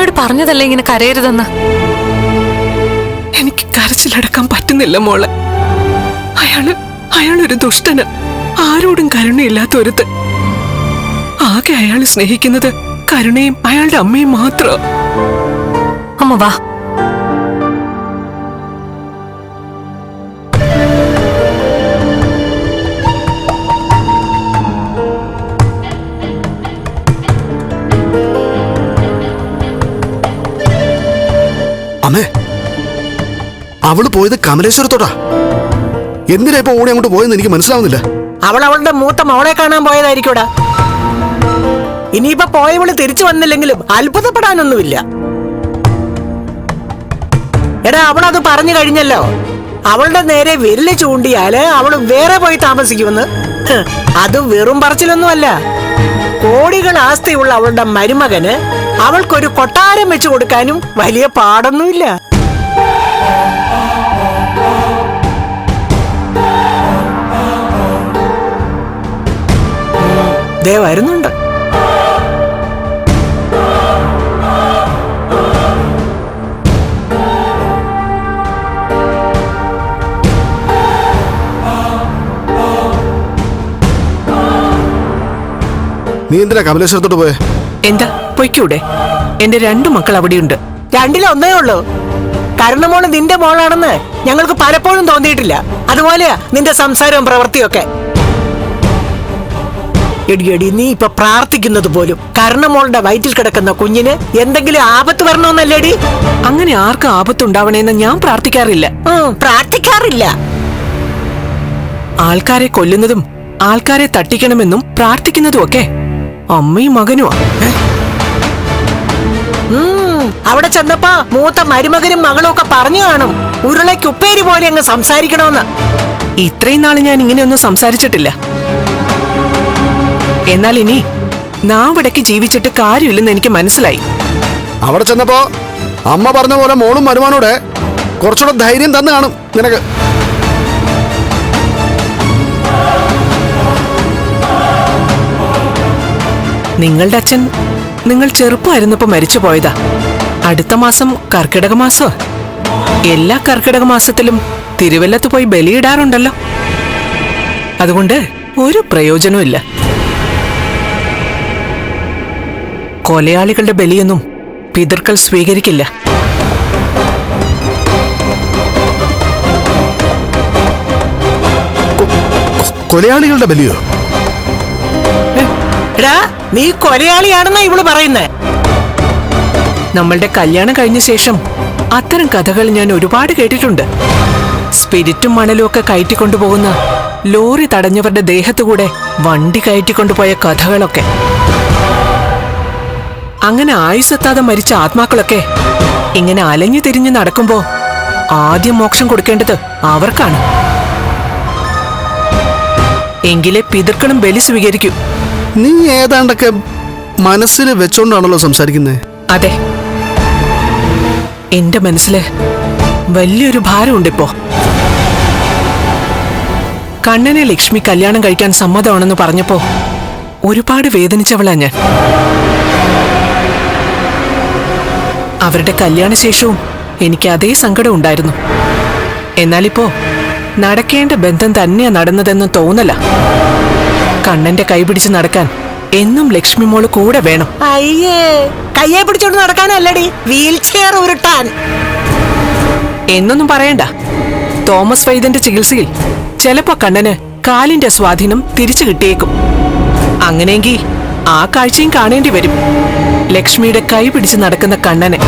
അമ്മയോട് പറഞ്ഞതല്ലേ ഇങ്ങനെ കരയരുതെന്ന്? എനിക്ക് കരച്ചിലടക്കാൻ പറ്റുന്നില്ല മോളെ. അയാൾ അയാളൊരു ദുഷ്ടന്. ആരോടും കരുണയില്ലാത്ത ഒരുത്ത് ആകെ അയാൾ സ്നേഹിക്കുന്നത് കരുണയും അയാളുടെ അമ്മയും മാത്രം. അമ്മ വാ. അമ്മേ അവൾ പോയത് കമലേശ്വരത്തോടാ എന്തിനാ ഇപ്പൊ ഓടി അങ്ങോട്ട് പോയെന്ന് എനിക്ക് മനസ്സിലാവുന്നില്ല. അവൾ അവളുടെ മൂത്ത മോളെ കാണാൻ പോയതായിരിക്കൂടാ. ഇനിയിപ്പോ പോയവൾ തിരിച്ചു വന്നില്ലെങ്കിലും അത്ഭുതപ്പെടാനൊന്നുമില്ല. എടാ അവളത് പറഞ്ഞു കഴിഞ്ഞല്ലോ. അവളുടെ നേരെ വിരൽ ചൂണ്ടിയാൽ അവൾ വേറെ പോയി താമസിക്കുമെന്ന്. അത് വെറും പറച്ചിലൊന്നുമല്ല. കോടികൾ ആസ്തിയുള്ള അവളുടെ മരുമകന് അവൾക്കൊരു കൊട്ടാരം വെച്ചു കൊടുക്കാനും വലിയ പാടൊന്നുമില്ല. ദേ വരുന്നുണ്ട്. നീ എന്തിനാ കമലേശ്വരത്തോട്ട് പോയെ? എന്താ? പൊയ്ക്കൂടെ? എന്റെ രണ്ടു മക്കൾ അവിടെയുണ്ട്. രണ്ടിലൊന്നേ ഉള്ളൂ. കരുണമോൾ നിന്റെ മോളാണെന്ന് ഞങ്ങൾക്ക് പലപ്പോഴും തോന്നിയിട്ടില്ല. അതുപോലെയാ നിന്റെ സംസാരവും പ്രവൃത്തിയൊക്കെ എടിയടി എടി നീ ഇപ്പൊ പ്രാർത്ഥിക്കുന്നത് പോലും. കർണമോളുടെ വയറ്റിൽ കിടക്കുന്ന കുഞ്ഞിന് എന്തെങ്കിലും ആപത്ത് വരണമെന്നല്ലേടി അങ്ങനെ ആർക്കും ആപത്തുണ്ടാവണേന്ന് ഞാൻ പ്രാർത്ഥിക്കാറില്ല. പ്രാർത്ഥിക്കാറില്ല. ആൾക്കാരെ കൊല്ലുന്നതും ആൾക്കാരെ തട്ടിക്കണമെന്നും പ്രാർത്ഥിക്കുന്നതും ഒക്കെ അമ്മയും മകനുമാ. അവിടെ ചെന്നപ്പോ മൂത്ത മരുമകനും മകളും ഒക്കെ പറഞ്ഞു കാണും. ഉരുളയ്ക്ക് ഉപ്പേരി പോലെ അങ്ങ് സംസാരിക്കണമെന്ന് ഇത്രയും നാൾ ഞാൻ ഇങ്ങനെയൊന്നും സംസാരിച്ചിട്ടില്ല. എന്നാൽ ഇനി നാവിടയ്ക്ക് ജീവിച്ചിട്ട് കാര്യമില്ലെന്ന് എനിക്ക് മനസ്സിലായി. അവിടെ ചെന്നപ്പോ അമ്മ പറഞ്ഞ പോലെ മോളും മരുമാനോടെ കുറച്ചുകൂടെ ധൈര്യം തന്നു കാണും നിനക്ക്. നിങ്ങളുടെ അച്ഛൻ നിങ്ങൾ ചെറുപ്പമായിരുന്നപ്പോ മരിച്ചു പോയതാ. അടുത്ത മാസം കർക്കിടക മാസോ എല്ലാ കർക്കിടക മാസത്തിലും തിരുവല്ലത്ത് പോയി ബലിയിടാറുണ്ടല്ലോ അതുകൊണ്ട് ഒരു പ്രയോജനമില്ല കൊലയാളികളുടെ ബലിയൊന്നും പിതൃക്കൾ സ്വീകരിക്കില്ല. കൊലയാളികളുടെ ബലിയോ? എടാ നീ കൊലയാളിയാണെന്നാ ഇവൾ പറയുന്നേ. നമ്മളുടെ കല്യാണം കഴിഞ്ഞ ശേഷം അത്തരം കഥകൾ ഞാൻ ഒരുപാട് കേട്ടിട്ടുണ്ട്. സ്പിരിറ്റും മണലും ഒക്കെ കയറ്റിക്കൊണ്ടുപോകുന്ന ലോറി തടഞ്ഞവരുടെ ദേഹത്തുകൂടെ വണ്ടി കയറ്റിക്കൊണ്ടുപോയ കഥകളൊക്കെ. അങ്ങനെ ആയുസെത്താതെ മരിച്ച ആത്മാക്കളൊക്കെ ഇങ്ങനെ അലഞ്ഞു തിരിഞ്ഞു നടക്കുമ്പോ ആദ്യം മോക്ഷം കൊടുക്കേണ്ടത് അവർക്കാണ്. എങ്കിലേ പിതൃക്കളും ബലി സ്വീകരിക്കൂ. നീ ഏതാണ്ടൊക്കെ മനസ്സിൽ വെച്ചോണ്ടാണല്ലോ സംസാരിക്കുന്നത് അതെ. എന്റെ മനസ്സിൽ വലിയൊരു ഭാരമുണ്ട് ഇപ്പോ കണ്ണനെ ലക്ഷ്മി കല്യാണം കഴിക്കാൻ സമ്മതമാണെന്ന് പറഞ്ഞപ്പോ ഒരുപാട് വേദനിച്ചവളാ ഞാൻ. അവരുടെ കല്യാണശേഷവും എനിക്ക് അതേ സങ്കടം ഉണ്ടായിരുന്നു. എന്നാലിപ്പോ നടക്കേണ്ട ബന്ധം തന്നെയാ നടന്നതെന്ന് തോന്നല. കണ്ണന്റെ കൈ പിടിച്ച് നടക്കാൻ എന്നും ലക്ഷ്മി മോൾ കൂടെ വേണം. അയ്യേ കയ്യെ പിടിച്ചോണ്ട് നടക്കാനല്ലടി വീൽ ചെയർ ഉരുട്ടാൻ. എന്നൊന്നും പറയണ്ട. തോമസ് വൈദ്യന്റെ ചികിത്സയിൽ ചിലപ്പോ കണ്ണന് കാലിന്റെ സ്വാധീനം തിരിച്ചു കിട്ടിയേക്കും. അങ്ങനെയെങ്കിൽ ആ കാഴ്ചയും കാണേണ്ടി വരും. ലക്ഷ്മിയുടെ കൈ പിടിച്ച് നടക്കുന്ന കണ്ണനെ.